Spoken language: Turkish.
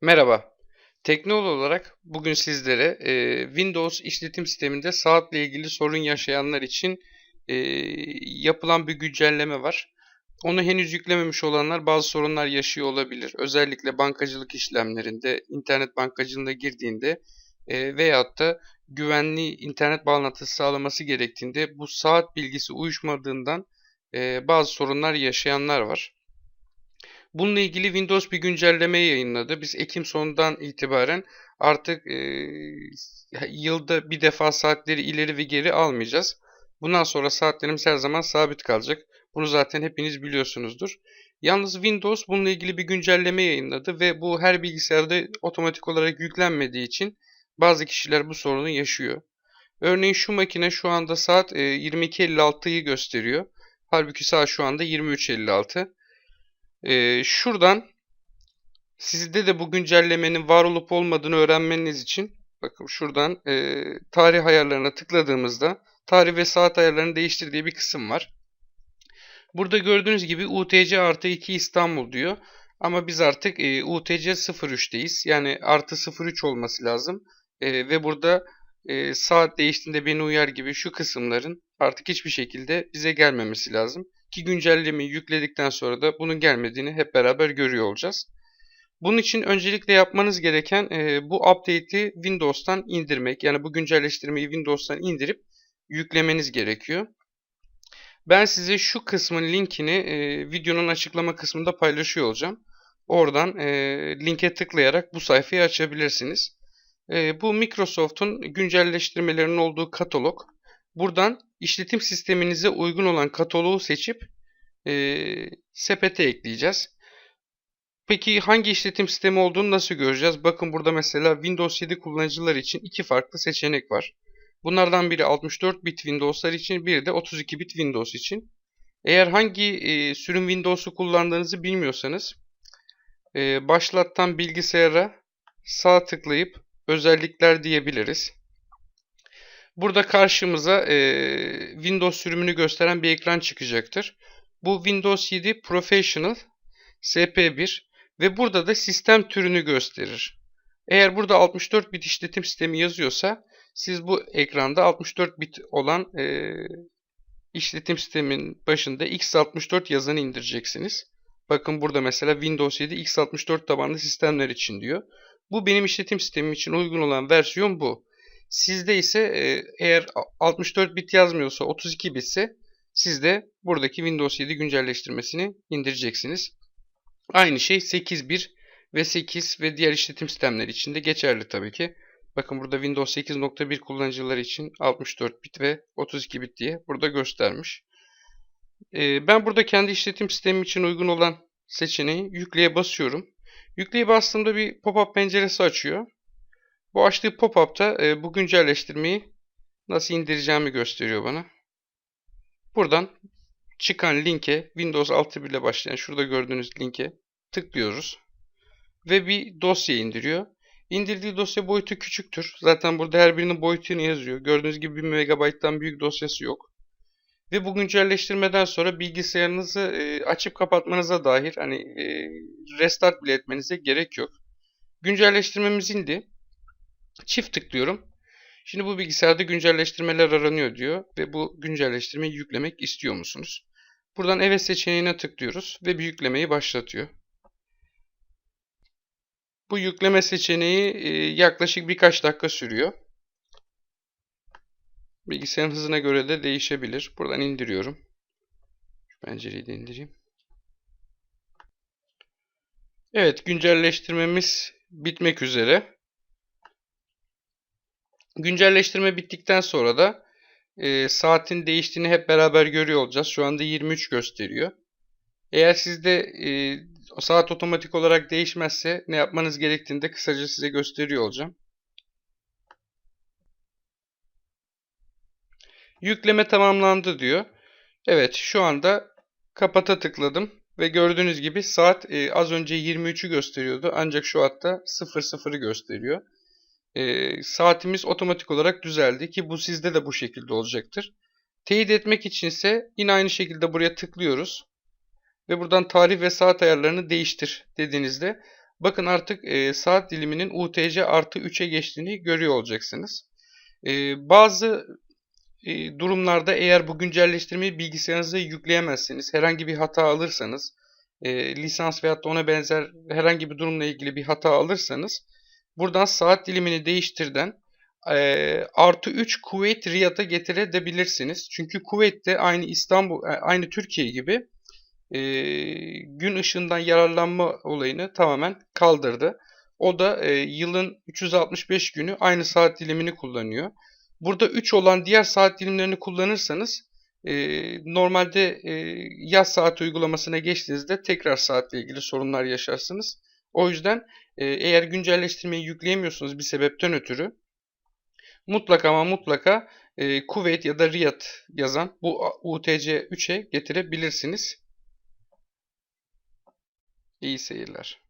Merhaba. Teknol olarak bugün sizlere e, Windows işletim sisteminde saatle ilgili sorun yaşayanlar için e, yapılan bir güncelleme var. Onu henüz yüklememiş olanlar bazı sorunlar yaşıyor olabilir. Özellikle bankacılık işlemlerinde, internet bankacılığına girdiğinde e, veyahut da güvenli internet bağlantısı sağlaması gerektiğinde bu saat bilgisi uyuşmadığından e, bazı sorunlar yaşayanlar var. Bununla ilgili Windows bir güncelleme yayınladı. Biz Ekim sonundan itibaren artık e, yılda bir defa saatleri ileri ve geri almayacağız. Bundan sonra saatlerimiz her zaman sabit kalacak. Bunu zaten hepiniz biliyorsunuzdur. Yalnız Windows bununla ilgili bir güncelleme yayınladı ve bu her bilgisayarda otomatik olarak yüklenmediği için bazı kişiler bu sorunu yaşıyor. Örneğin şu makine şu anda saat 22.56'yı gösteriyor. Halbuki saat şu anda 23.56. Ee, şuradan sizde de bu güncellemenin var olup olmadığını öğrenmeniz için bakın şuradan e, tarih ayarlarına tıkladığımızda tarih ve saat ayarlarını değiştir diye bir kısım var. Burada gördüğünüz gibi UTC artı 2 İstanbul diyor. Ama biz artık e, UTC 03'teyiz. Yani artı 03 olması lazım. E, ve burada e, saat değiştiğinde beni uyar gibi şu kısımların artık hiçbir şekilde bize gelmemesi lazım. Ki güncellemeyi yükledikten sonra da bunun gelmediğini hep beraber görüyor olacağız. Bunun için öncelikle yapmanız gereken e, bu update'i Windows'tan indirmek. Yani bu güncelleştirmeyi Windows'tan indirip yüklemeniz gerekiyor. Ben size şu kısmın linkini e, videonun açıklama kısmında paylaşıyor olacağım. Oradan e, linke tıklayarak bu sayfayı açabilirsiniz. E, bu Microsoft'un güncelleştirmelerinin olduğu katalog. Buradan işletim sisteminize uygun olan kataloğu seçip e, sepete ekleyeceğiz. Peki hangi işletim sistemi olduğunu nasıl göreceğiz? Bakın burada mesela Windows 7 kullanıcılar için iki farklı seçenek var. Bunlardan biri 64 bit Windows'lar için, biri de 32 bit Windows için. Eğer hangi e, sürüm Windows'u kullandığınızı bilmiyorsanız e, başlattan bilgisayara sağ tıklayıp özellikler diyebiliriz. Burada karşımıza e, Windows sürümünü gösteren bir ekran çıkacaktır. Bu Windows 7 Professional SP1 ve burada da sistem türünü gösterir. Eğer burada 64 bit işletim sistemi yazıyorsa siz bu ekranda 64 bit olan e, işletim sistemin başında x64 yazanı indireceksiniz. Bakın burada mesela Windows 7 x64 tabanlı sistemler için diyor. Bu benim işletim sistemim için uygun olan versiyon bu. Sizde ise e, eğer 64 bit yazmıyorsa 32 bitse siz de buradaki Windows 7 güncelleştirmesini indireceksiniz. Aynı şey 8.1 ve 8 ve diğer işletim sistemleri için de geçerli tabii ki. Bakın burada Windows 8.1 kullanıcıları için 64 bit ve 32 bit diye burada göstermiş. E, ben burada kendi işletim sistemim için uygun olan seçeneği yükleye basıyorum. Yükleye bastığımda bir pop-up penceresi açıyor. Bu açtığı pop-up'ta e, bu güncelleştirmeyi nasıl indireceğimi gösteriyor bana. Buradan çıkan linke Windows 6.1 ile başlayan şurada gördüğünüz linke tıklıyoruz. Ve bir dosya indiriyor. İndirdiği dosya boyutu küçüktür. Zaten burada her birinin boyutunu yazıyor. Gördüğünüz gibi 1 MB'dan büyük dosyası yok. Ve bu güncelleştirmeden sonra bilgisayarınızı e, açıp kapatmanıza dair hani e, restart bile etmenize gerek yok. Güncelleştirmemiz indi. Çift tıklıyorum. Şimdi bu bilgisayarda güncelleştirmeler aranıyor diyor ve bu güncelleştirmeyi yüklemek istiyor musunuz? Buradan evet seçeneğine tıklıyoruz ve bir yüklemeyi başlatıyor. Bu yükleme seçeneği e, yaklaşık birkaç dakika sürüyor. Bilgisayarın hızına göre de değişebilir. Buradan indiriyorum. Şu pencereyi de indireyim. Evet güncelleştirmemiz bitmek üzere. Güncelleştirme bittikten sonra da e, saatin değiştiğini hep beraber görüyor olacağız. Şu anda 23 gösteriyor. Eğer sizde e, saat otomatik olarak değişmezse ne yapmanız gerektiğini de kısaca size gösteriyor olacağım. Yükleme tamamlandı diyor. Evet şu anda kapata tıkladım ve gördüğünüz gibi saat e, az önce 23'ü gösteriyordu ancak şu hatta 00'ı gösteriyor e, saatimiz otomatik olarak düzeldi ki bu sizde de bu şekilde olacaktır. Teyit etmek içinse yine aynı şekilde buraya tıklıyoruz. Ve buradan tarih ve saat ayarlarını değiştir dediğinizde bakın artık e, saat diliminin UTC artı 3'e geçtiğini görüyor olacaksınız. E, bazı e, durumlarda eğer bu güncelleştirmeyi bilgisayarınıza yükleyemezseniz, herhangi bir hata alırsanız, e, lisans veyahut da ona benzer herhangi bir durumla ilgili bir hata alırsanız, buradan saat dilimini değiştirden e, artı 3 Kuveyt Riyad'a getirebilirsiniz. Çünkü Kuveyt'te aynı İstanbul, e, aynı Türkiye gibi e, gün ışığından yararlanma olayını tamamen kaldırdı. O da e, yılın 365 günü aynı saat dilimini kullanıyor. Burada 3 olan diğer saat dilimlerini kullanırsanız e, normalde e, yaz saat uygulamasına geçtiğinizde tekrar saatle ilgili sorunlar yaşarsınız. O yüzden e, eğer güncelleştirmeyi yükleyemiyorsunuz bir sebepten ötürü mutlaka ama mutlaka e, Kuveyt ya da Riyad yazan bu UTC 3'e getirebilirsiniz. İyi seyirler.